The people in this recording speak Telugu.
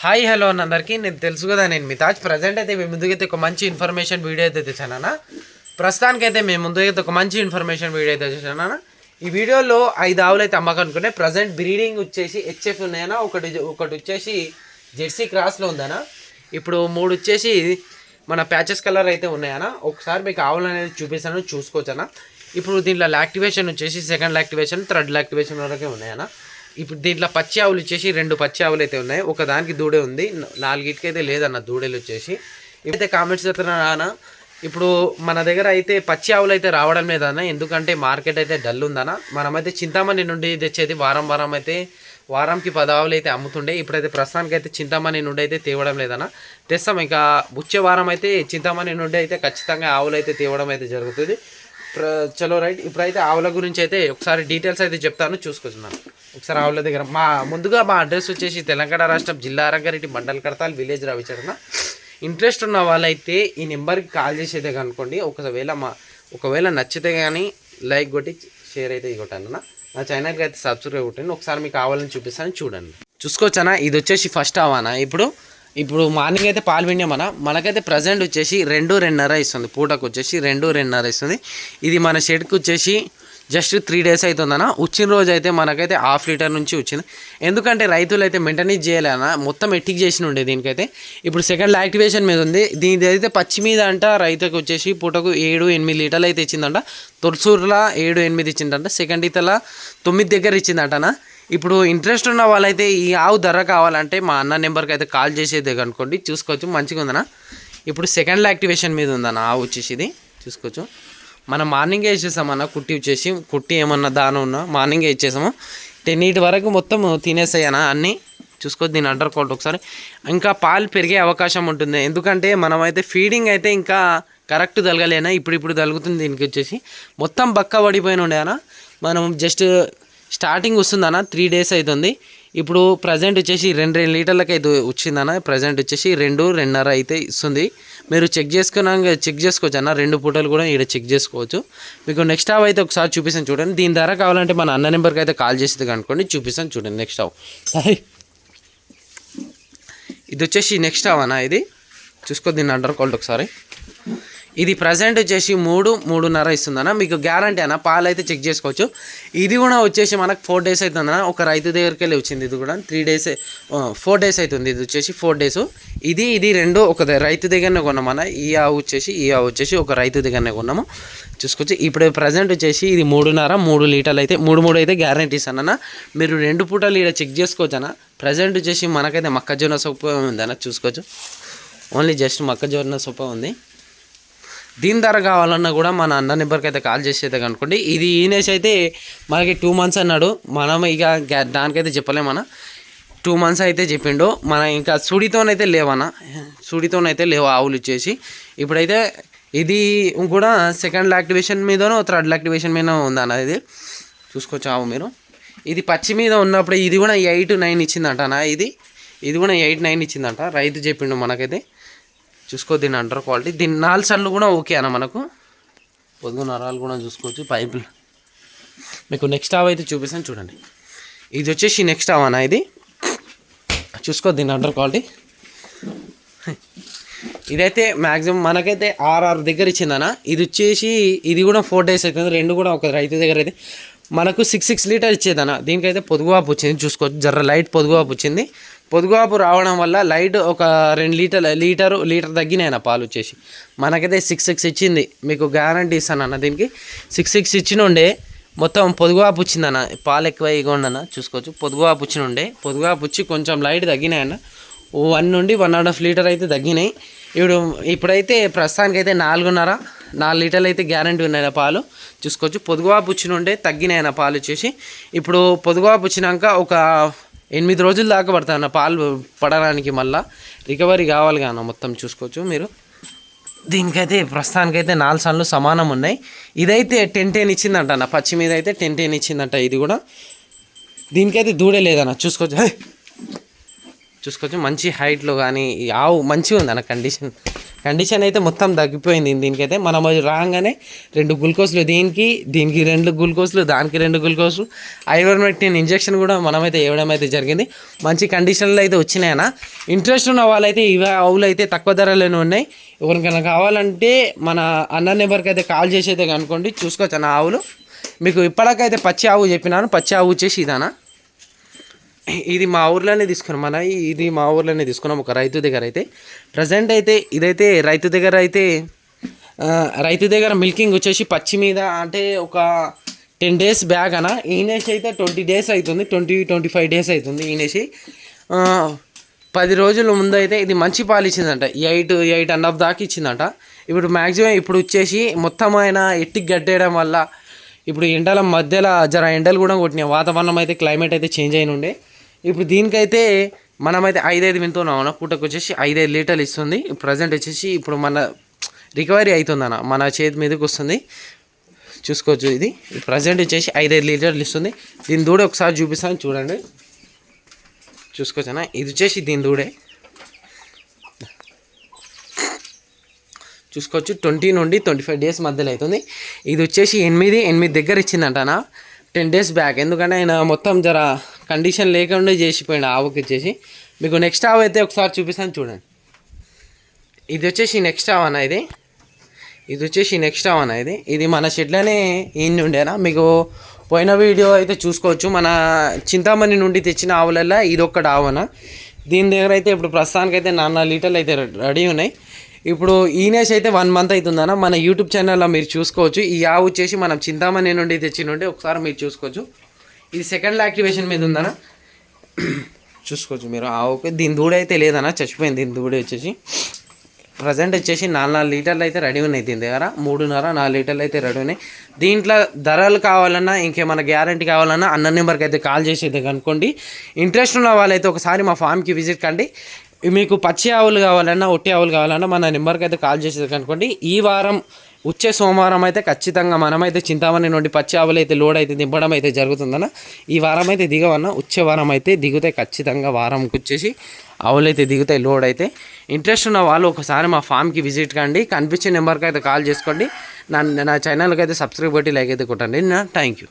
హాయ్ హలో అన్న అందరికీ. నేను తెలుసు కదా నేను మీ తాజ్ ప్రజెంట్ అయితే మీ ముందుకైతే ఒక మంచి ఇన్ఫర్మేషన్ వీడియో అయితే తెచ్చానన్న ప్రస్తుతానికైతే మేము ముందుకైతే ఒక మంచి ఇన్ఫర్మేషన్ వీడియో అయితే తెచ్చానన్న ఈ వీడియోలో ఐదు ఆవులు అయితే అమ్మకనుకునే ప్రజెంట్ బ్రీడింగ్ వచ్చేసి హెచ్ఎఫ్ ఉన్నాయనా ఒకటి ఒకటి వచ్చేసి జెర్సీ క్రాస్లో ఉందనా ఇప్పుడు మూడు వచ్చేసి మన ప్యాచెస్ కలర్ అయితే ఉన్నాయన్నా. ఒకసారి మీకు ఆవులు అనేది చూపిస్తాను చూసుకోవచ్చనా ఇప్పుడు దీంట్లో యాక్టివేషన్ వచ్చేసి సెకండ్ యాక్టివేషన్ థర్డ్ యాక్టివేషన్ వరకే ఉన్నాయనా ఇప్పుడు దీంట్లో పచ్చి ఆవులు వచ్చేసి రెండు పచ్చి ఆవులు అయితే ఉన్నాయి. ఒక దానికి దూడే ఉంది. నాలుగిటికి అయితే లేదన్న దూడేలు వచ్చేసి. ఇప్పుడైతే కామెంట్స్ చెప్తున్నా ఇప్పుడు మన దగ్గర అయితే పచ్చి ఆవులు అయితే రావడం లేదన్న ఎందుకంటే మార్కెట్ అయితే డల్ ఉందన్న మనమైతే చింతామణి నుండి తెచ్చేది వారం వారం అయితే వారంకి పది ఆవులు అయితే అమ్ముతుండే. ఇప్పుడైతే ప్రస్తుతానికి అయితే చింతామణి నుండి అయితే తేవడం లేదన్న తెస్తాం. ఇంకా వచ్చే వారం అయితే చింతామణి నుండి అయితే ఖచ్చితంగా ఆవులు అయితే తేవడం అయితే జరుగుతుంది. చలో రైట్. ఇప్పుడైతే ఆవుల గురించి అయితే ఒకసారి డీటెయిల్స్ అయితే చెప్తాను చూసుకొచ్చున్నాను ఒకసారి ఆవుల దగ్గర. మా ముందుగా మా అడ్రస్ వచ్చేసి తెలంగాణ రాష్ట్రం జిల్లా రంగారెడ్డి మండల్ కడతాల్ విలేజ్ రవిచరణ. ఇంట్రెస్ట్ ఉన్న వాళ్ళైతే ఈ నెంబర్కి కాల్ చేసేదే కనుకోండి ఒకవేళ మా ఒకవేళ నచ్చితే కానీ లైక్ కొట్టి షేర్ అయితే కొట్టాను నా ఛానల్కి అయితే సబ్స్క్రైబ్ కొట్టండి. ఒకసారి మీకు కావాలని చూపిస్తాను చూడండి. చూసుకోవచ్చానా ఇది వచ్చేసి ఫస్ట్ ఆవానా ఇప్పుడు ఇప్పుడు మార్నింగ్ అయితే పాలు పిండామన మనకైతే ప్రజెంట్ వచ్చేసి రెండు రెండున్నర ఇస్తుంది. పూటకు వచ్చేసి రెండు రెండున్నర ఇస్తుంది. ఇది మన షెడ్కి వచ్చేసి జస్ట్ త్రీ డేస్ అవుతుందన్న వచ్చిన రోజు అయితే మనకైతే హాఫ్ లీటర్ నుంచి వచ్చింది. ఎందుకంటే రైతులు అయితే మెయింటెనెన్స్ చేయాలన్న మొత్తం ఎట్టిక్ చేసిన ఉండే దీనికైతే. ఇప్పుడు సెకండ్ యాక్టివేషన్ మీద ఉంది. దీని అయితే పచ్చి మీద అంట రైతుకు వచ్చేసి పూటకు ఏడు ఎనిమిది లీటర్లు అయితే ఇచ్చిందంట. తొలసూరులా ఏడు ఎనిమిది ఇచ్చిందంట. సెకండ్ ఇతల తొమ్మిది దగ్గర ఇచ్చిందంటనా ఇప్పుడు ఇంట్రెస్ట్ ఉన్న వాళ్ళైతే ఈ ఆవు ధర కావాలంటే మా అన్న నెంబర్కి అయితే కాల్ చేసేది అనుకోండి. చూసుకోవచ్చు. మంచిగా ఉందనా? ఇప్పుడు సెకండ్ యాక్టివేషన్ మీద ఉందన్న ఆవు వచ్చేసి ఇది? చూసుకోవచ్చు. మనం మార్నింగే ఇచ్చేసామన్న కుట్టి వచ్చేసి కుట్టి ఏమన్నా దానం ఉన్నా మార్నింగే ఇచ్చేసాము. టెన్ ఎయిట్ వరకు మొత్తం తినేసాయనా అన్నీ? చూసుకోవచ్చు. దీని అండర్ కోల్డ్ ఒకసారి. ఇంకా పాలు పెరిగే అవకాశం ఉంటుంది. ఎందుకంటే మనమైతే ఫీడింగ్ అయితే ఇంకా కరెక్ట్ తలగలేనా? ఇప్పుడు ఇప్పుడు తలుగుతుంది దీనికి వచ్చేసి. మొత్తం బక్క పడిపోయిన ఉండేనా మనం జస్ట్ స్టార్టింగ్ వస్తుందన్న త్రీ డేస్ అవుతుంది ఇప్పుడు ప్రజెంట్ వచ్చేసి రెండు రెండు లీటర్లకి అయితే వచ్చిందన్న ప్రజెంట్ వచ్చేసి రెండు రెండున్నర అయితే ఇస్తుంది. మీరు చెక్ చేసుకున్నాక చెక్ చేసుకోవచ్చు అన్న రెండు పూటలు కూడా ఇక్కడ చెక్ చేసుకోవచ్చు. మీకు నెక్స్ట్ హావ్ అయితే ఒకసారి చూపిస్తాను చూడండి. దీని ధర కావాలంటే మన అన్న నెంబర్కి అయితే కాల్ చేసేది అనుకోండి చూపిస్తాను చూడండి నెక్స్ట్ హావ్ ఇది వచ్చేసి నెక్స్ట్ హావ్ అన్న ఇది. చూసుకో దీన్ని అండర్ కోల్డ్ ఒకసారి. ఇది ప్రజెంట్ వచ్చేసి మూడు మూడున్నర ఇస్తుందన్న. మీకు గ్యారంటీ అన్న పాలు అయితే చెక్ చేసుకోవచ్చు. ఇది కూడా వచ్చేసి మనకు ఫోర్ డేస్ అవుతుందన్న ఒక రైతు దగ్గరికి వెళ్ళి వచ్చింది ఇది కూడా. త్రీ డేస్ ఫోర్ డేస్ అవుతుంది ఇది వచ్చేసి ఫోర్ డేస్ ఇది ఇది రెండు ఒక రైతు దగ్గరనే కొన్నామన్న. ఈ ఆవు వచ్చేసి ఈ ఆవు వచ్చేసి ఒక రైతు దగ్గరనే కొన్నాము. చూసుకోవచ్చు. ఇప్పుడు ప్రజెంట్ వచ్చేసి ఇది మూడున్నర మూడు లీటర్లు అయితే మూడు మూడు అయితే గ్యారంటీస్ అన్న. మీరు రెండు పూటలు ఇక్కడ చెక్ చేసుకోవచ్చు అన్న. ప్రజెంట్ వచ్చేసి మనకైతే మొక్కజొన్న సొప్ప ఉందన్న. చూసుకోవచ్చు. ఓన్లీ జస్ట్ మొక్కజొన్న సొప్ప ఉంది. దీని ధర కావాలన్నా కూడా మన అన్న నెంబర్కి అయితే కాల్ చేసేది అనుకోండి. ఇది ఈనేసి అయితే మనకి టూ మంత్స్ అన్నాడు. మనం ఇక దానికైతే చెప్పలేమన్నా టూ మంత్స్ అయితే చెప్పిండు. మన ఇంకా సుడితోనైతే లేవన్న. సుడితోనైతే లేవు ఆవులు ఇచ్చేసి. ఇప్పుడైతే ఇది కూడా సెకండ్ యాక్టివేషన్ మీదనో థర్డ్ యాక్టివేషన్ మీద ఉందన్న ఇది. చూసుకోవచ్చు ఆవు మీరు. ఇది పచ్చి మీద ఉన్నప్పుడు ఇది కూడా ఎయిట్ నైన్ ఇచ్చిందంట అన్న ఇది? ఇది కూడా ఎయిట్ నైన్ ఇచ్చిందంట. రైతు చెప్పిండు మనకైతే. చూసుకో దీని అండర్ క్వాలిటీ. దీని నాలుగు సన్లు కూడా ఓకే అన్న మనకు. పొద్దు నరాలు కూడా చూసుకోవచ్చు. పైపులు మీకు నెక్స్ట్ హావ్ అయితే చూపిస్తాను చూడండి. ఇది వచ్చేసి నెక్స్ట్ హావ్ అన్న ఇది. చూసుకో దీని అండర్ క్వాలిటీ. ఇదైతే మ్యాక్సిమం మనకైతే ఆర్ఆర్ దగ్గర ఇచ్చిందన్న ఇది వచ్చేసి ఇది కూడా ఫోర్ డేస్ అవుతుంది రెండు కూడా ఒక రైతు దగ్గర అయితే. మనకు సిక్స్ సిక్స్ లీటర్ ఇచ్చేదన్న దీనికైతే పొదుగువాపు వచ్చింది. చూసుకోవచ్చు జర్ర లైట్ పొదుగువాపు వచ్చింది. పొదుగాపు రావడం వల్ల లైట్ ఒక రెండు లీటర్ లీటరు లీటర్ తగ్గినాయన పాలు వచ్చేసి. మనకైతే సిక్స్ సిక్స్ ఇచ్చింది. మీకు గ్యారంటీ ఇస్తాను అన్న దీనికి. సిక్స్ సిక్స్ ఇచ్చిన ఉండే మొత్తం పొదుగువాపు వచ్చిందన్న పాలు ఎక్కువ ఇగోండన్న చూసుకోవచ్చు. పొదుగువాపు వచ్చిన ఉండే. పొదుగువాపు వచ్చి కొంచెం లైట్ తగ్గినాయన్న ఓ వన్ నుండి వన్ అండ్ హాఫ్ లీటర్ అయితే తగ్గినాయి. ఇప్పుడు ఇప్పుడైతే ప్రస్తుతానికి అయితే నాలుగున్నర నాలుగు లీటర్లు అయితే గ్యారంటీ ఉన్నాయి పాలు. చూసుకోవచ్చు. పొదుగువాపు వచ్చిన ఉండే తగ్గినాయన పాలు వచ్చేసి. ఇప్పుడు పొదుగువాపు వచ్చినాక ఒక ఎనిమిది రోజుల దాకా పడతాయి అన్న. పాలు పడడానికి మళ్ళీ రికవరీ కావాలి కాన మొత్తం చూసుకోవచ్చు మీరు. దీనికైతే ప్రస్తుతానికైతే నాలుగు సార్లు సమానం ఉన్నాయి. ఇదైతే టెన్ టెన్ ఇచ్చిందంట అన్న. పచ్చి మీద అయితే టెన్ టెన్ ఇచ్చిందంట ఇది కూడా. దీనికైతే దూడే లేదన్న. చూసుకోవచ్చు. చూసుకోవచ్చు. మంచి హైట్లో కానీ ఆవు మంచిగా ఉంది అన్న కండిషన్ కండిషన్ అయితే మొత్తం తగ్గిపోయింది. దీనికైతే మనం అది రాగానే రెండు గ్లూకోజ్లు దీనికి దీనికి రెండు గ్లూకోజ్లు దానికి రెండు గ్లూకోజ్లు ఐవర్మెక్టిన్ ఇంజెక్షన్ కూడా మనమైతే ఇవ్వడం అయితే జరిగింది. మంచి కండిషన్లో అయితే వచ్చినాయన ఇంట్రెస్ట్ ఉన్న వాళ్ళైతే ఇవి ఆవులు అయితే తక్కువ ధరలోనే ఉన్నాయి. ఎవరికైనా కావాలంటే మన అన్న నెంబర్కి అయితే కాల్ చేసి అయితే కనుక్కోండి. చూసుకోవచ్చు అన్న ఆవులు. మీకు ఇప్పటికైతే పచ్చి ఆవు చెప్పినాను. పచ్చి ఆవు వచ్చేసి ఇదానా ఇది మా ఊర్లోనే తీసుకున్నాం మన ఇది మా ఊర్లోనే తీసుకున్నాం ఒక రైతు దగ్గర అయితే. ప్రజెంట్ అయితే ఇదైతే రైతు దగ్గర అయితే రైతు దగ్గర మిల్కింగ్ వచ్చేసి పచ్చి మీద అంటే ఒక టెన్ డేస్ బ్యాగ్ అన ఈనేసి అయితే ట్వంటీ డేస్ అవుతుంది ట్వంటీ ట్వంటీ ఫైవ్ డేస్ అవుతుంది ఈనేసి పది రోజుల ముందు అయితే ఇది మంచి పాలు ఇచ్చిందంట. ఎయిట్ ఎయిట్ అండ్ హాఫ్ దాకా ఇచ్చిందంట. ఇప్పుడు మ్యాక్సిమం ఇప్పుడు వచ్చేసి మొత్తం ఆయన ఎట్టి గట్టేయడం వల్ల ఇప్పుడు ఎండల మధ్యలో జర ఎండలు కూడా కొట్టినాయి. వాతావరణం అయితే క్లైమేట్ అయితే చేంజ్ అయిన ఉండే ఇప్పుడు దీనికైతే మనమైతే ఐదైదు వింటున్నాం పూటకు వచ్చేసి ఐదైదు లీటర్లు ఇస్తుంది. ప్రజెంట్ వచ్చేసి ఇప్పుడు మన రికవరీ అవుతుందన్న మన చేతి మీదకి వస్తుంది. చూసుకోవచ్చు ఇది. ప్రజెంట్ వచ్చేసి ఐదైదు లీటర్లు ఇస్తుంది. దీని దూడ ఒకసారి చూపిస్తాను చూడండి. చూసుకోవచ్చనా? ఇది వచ్చేసి దీని దూడే. చూసుకోవచ్చు ట్వంటీ నుండి ట్వంటీ ఫైవ్ డేస్ మధ్యలో అవుతుంది. ఇది వచ్చేసి ఎనిమిది ఎనిమిది దగ్గర ఇచ్చిందంటనా? Ten days back. ఎందుకంటే ఆయన మొత్తం జర కండిషన్ లేకుండా చేసిపోయాడు ఆవుకి వచ్చేసి మీకు నెక్స్ట్ ఆవు అయితే ఒకసారి చూపిస్తాను చూడండి. ఇది వచ్చేసి నెక్స్ట్ ఆవు అన్న ఇది. ఇది వచ్చేసి నెక్స్ట్ ఆవు అన్న ఇది. ఇది మన షెడ్లోనే ఈయన ఉండేనా? మీకు పోయిన వీడియో అయితే చూసుకోవచ్చు. మన చింతామణి నుండి తెచ్చిన ఆవులల్లో ఇది ఒక్కటి ఆవన దీని దగ్గర అయితే ఇప్పుడు ప్రస్తుతానికైతే నాన్న లీటర్లు అయితే రెడీ ఉన్నాయి. ఇప్పుడు ఈనేష్ అయితే వన్ మంత్ అవుతుందన్న మన యూట్యూబ్ ఛానల్లో మీరు చూసుకోవచ్చు. ఈ ఆవు వచ్చేసి మనం చింతామణి నుండి తెచ్చి నుండి ఒకసారి మీరు చూసుకోవచ్చు. ఇది సెకండ్ యాక్టివేషన్ మీద ఉందనా? చూసుకోవచ్చు మీరు. ఓకే దీని దూడ అయితే లేదన్న చచ్చిపోయింది దీని దూడ వచ్చేసి. ప్రజెంట్ వచ్చేసి నాలుగు నాలుగు లీటర్లు అయితే రెడీ ఉన్నాయి దీని దగ్గర. మూడున్నర నాలుగు లీటర్లు అయితే రెడీ ఉన్నాయి. దీంట్లో ధరలు కావాలన్నా ఇంకేమైనా గ్యారంటీ కావాలన్నా అన్న నెంబర్కి అయితే కాల్ చేసి అయితే కనుక్కోండి ఇంట్రెస్ట్ ఉన్న వాళ్ళైతే ఒకసారి మా ఫామ్కి విజిట్ కండి. మీకు పచ్చి ఆవులు కావాలన్నా ఒట్టి ఆవులు కావాలన్నా మన నెంబర్కి అయితే కాల్ చేసేది కనుక్కోండి ఈ వారం వచ్చే సోమవారం అయితే ఖచ్చితంగా మనమైతే చింతామణి నుండి పచ్చి ఆవులు అయితే లోడ్ అయితే దింపడం అయితే జరుగుతుందన్న. ఈ వారం అయితే దిగవన్న. వచ్చే వారం అయితే దిగుతాయి ఖచ్చితంగా వారంకి వచ్చేసి ఆవులు అయితే దిగుతాయి లోడ్ అయితే ఇంట్రెస్ట్ ఉన్న వాళ్ళు ఒకసారి మా ఫామ్కి విజిట్ కండి. కనిపించే నెంబర్కి అయితే కాల్ చేసుకోండి. నా నా ఛానల్కి అయితే సబ్స్క్రైబ్ కొట్టి లైక్ అయితే కొట్టండి. నా థ్యాంక్ యూ